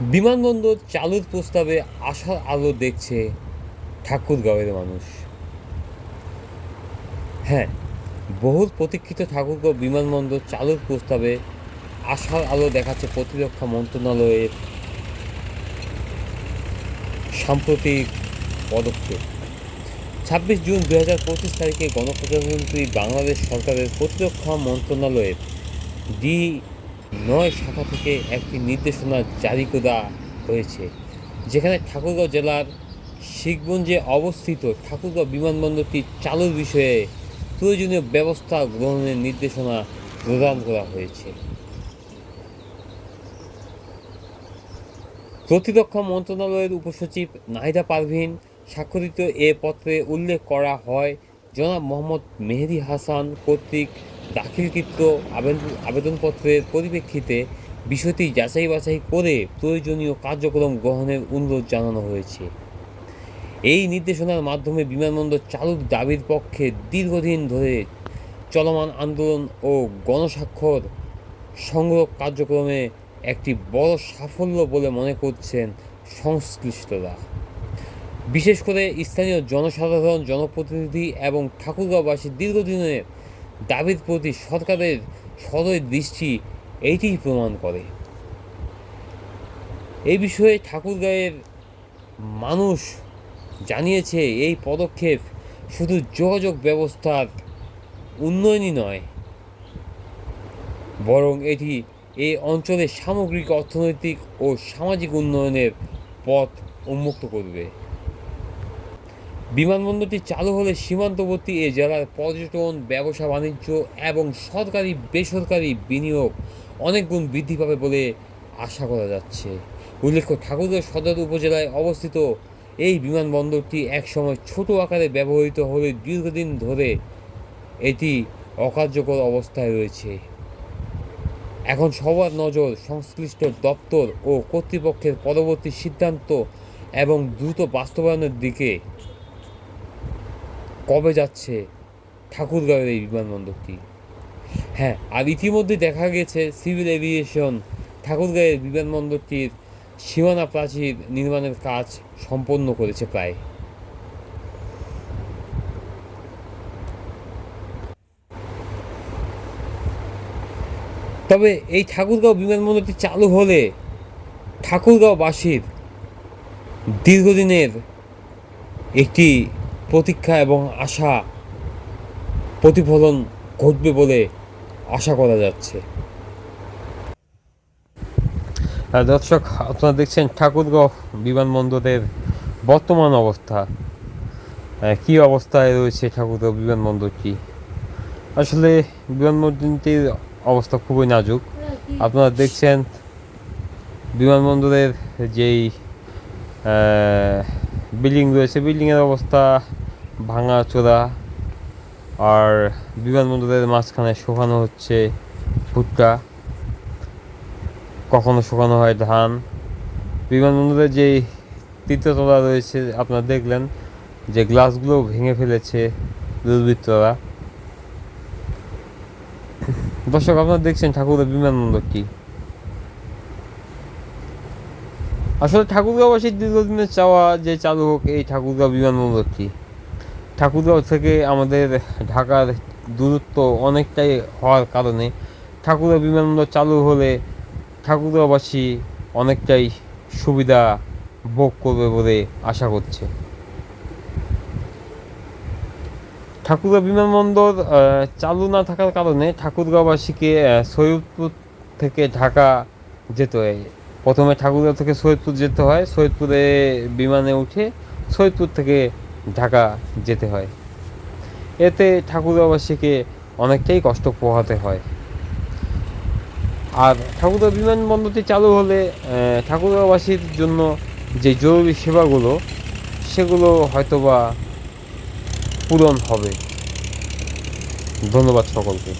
বিমানবন্দর চালুর প্রস্তাবে আশার আলো দেখছে ঠাকুরগাঁওয়ের মানুষ। হ্যাঁ বহুল প্রতীক্ষিত ঠাকুরগাঁও বিমানবন্দর চালুর প্রস্তাবে আশার আলো দেখাচ্ছে প্রতিরক্ষা মন্ত্রণালয়ের সাম্প্রতিক পদক্ষেপ। ছাব্বিশ জুন দু হাজার পঁচিশ তারিখে গণপ্রজাতন্ত্রী বাংলাদেশ সরকারের প্রতিরক্ষা মন্ত্রণালয়ের ডি নয় শাখা থেকে একটি নির্দেশনা জারি করা হয়েছে, যেখানে ঠাকুরগাঁও জেলার শিখগঞ্জে অবস্থিত ঠাকুরগাঁও বিমানবন্দরটি চালুর বিষয়ে প্রয়োজনীয় ব্যবস্থা গ্রহণের নির্দেশনা প্রদান করা হয়েছে। প্রতিরক্ষা মন্ত্রণালয়ের উপসচিব নাহিদা পারভিন স্বাক্ষরিত এ পত্রে উল্লেখ করা হয়, জনাব মোহাম্মদ মেহেদি হাসান কর্তৃক দাখিলকৃত আবেদন- আবেদনপত্রের পরিপ্রেক্ষিতে বিষয়টি যাচাই বাছাই করে প্রয়োজনীয় কার্যক্রম গ্রহণের অনুরোধ জানানো হয়েছে। এই নির্দেশনার মাধ্যমে বিমানবন্দর চালুর দাবির পক্ষে দীর্ঘদিন ধরে চলমান আন্দোলন ও গণস্বাক্ষর সংগ্রহ কার্যক্রমে একটি বড় সাফল্য বলে মনে করছেন সংশ্লিষ্টরা। বিশেষ করে স্থানীয় জনসাধারণ, জনপ্রতিনিধি এবং ঠাকুরগাঁওবাসীর দীর্ঘদিনের দাবির প্রতি সরকারের সদয় দৃষ্টি এইটিই প্রমাণ করে। এই বিষয়ে ঠাকুরগাঁয়ের মানুষ জানিয়েছে, এই পদক্ষেপ শুধু যোগাযোগ ব্যবস্থার উন্নয়নই নয়, বরং এটি এই অঞ্চলের সামগ্রিক অর্থনৈতিক ও সামাজিক উন্নয়নের পথ উন্মুক্ত করবে। বিমানবন্দরটি চালু হলে সীমান্তবর্তী এ জেলার পর্যটন, ব্যবসা, বাণিজ্য এবং সরকারি, বেসরকারি বিনিয়োগ অনেক গুণ বৃদ্ধি পাবে বলে আশা করা যাচ্ছে। উল্লেখ্য, ঠাকুরগাঁও সদর উপজেলায় অবস্থিত এই বিমানবন্দরটি একসময় ছোট আকারে ব্যবহৃত হলে দীর্ঘদিন ধরে এটি অকার্যকর অবস্থায় রয়েছে। এখন সবার নজর সংশ্লিষ্ট দপ্তর ও কর্তৃপক্ষের পরবর্তী সিদ্ধান্ত এবং দ্রুত বাস্তবায়নের দিকে কবে যাচ্ছে? ঠাকুরগাঁওয়ের এই বিমানবন্দরটি। হ্যাঁ আর ইতিমধ্যে দেখা গেছে সিভিল এভিয়েশন ঠাকুরগাঁয়ের বিমানবন্দরটির সীমানা প্রাচীর নির্মাণের কাজ সম্পন্ন করেছে প্রায়। তবে এই ঠাকুরগাঁও বিমানবন্দরটি চালু হলে ঠাকুরগাঁওবাসীর দীর্ঘদিনের একটি প্রতীক্ষা এবং আশা প্রতিফলন ঘটবে বলে আশা করা যাচ্ছে। দর্শক, আপনারা দেখছেন ঠাকুরগাঁও বিমানবন্দরের বর্তমান অবস্থা। কী অবস্থায় রয়েছে ঠাকুরগাঁও বিমানবন্দরটি? আসলে বিমানবন্দরটির অবস্থা খুবই নাজুক। আপনারা দেখছেন বিমানবন্দরের যেই বিল্ডিং রয়েছে। বিল্ডিংয়ের অবস্থা ভাঙা চোরা আর বিমানবন্দরের মাঝখানে শুকানো হচ্ছে ভুট্টা। কখনো শুকানো হয় ধান। বিমানবন্দরের যেই তৃতীয়তলা রয়েছে, আপনারা দেখলেন যে গ্লাসগুলো ভেঙে ফেলেছে দুর্বৃত্তরা। দর্শক, আপনারা দেখছেন ঠাকুরের বিমানবন্দর বিমানবন্দরটি আসলে ঠাকুরগাঁওবাসীর দীর্ঘদিনের চাওয়া যে চালু হোক, এই ঠাকুরগাঁও বিমানবন্দরটি ঠাকুরগাঁও থেকে আমাদের ঢাকার দূরত্ব অনেকটাই হওয়ার কারণে ঠাকুরগাঁও বিমানবন্দর চালু হলে ঠাকুরগাঁওবাসী অনেকটাই সুবিধা ভোগ করবে বলে আশা করছে। ঠাকুরগাঁও বিমানবন্দর চালু না থাকার কারণে ঠাকুরগাঁওবাসীকে সৈয়দপুর থেকে ঢাকা যেতে হয়। প্রথমে ঠাকুরগাঁও থেকে সৈয়দপুর যেতে হয়। সৈয়দপুরে বিমানে উঠে সৈয়দপুর থেকে ঢাকা যেতে হয়। এতে ঠাকুরগাঁওবাসীকে অনেকটাই কষ্ট পোহাতে হয়। আর ঠাকুরগাঁও বিমানবন্দরটি চালু হলে ঠাকুরগাঁওবাসীর জন্য যে জরুরি সেবাগুলো, সেগুলো হয়তোবা পূরণ হবে। ধন্যবাদ সকলকে।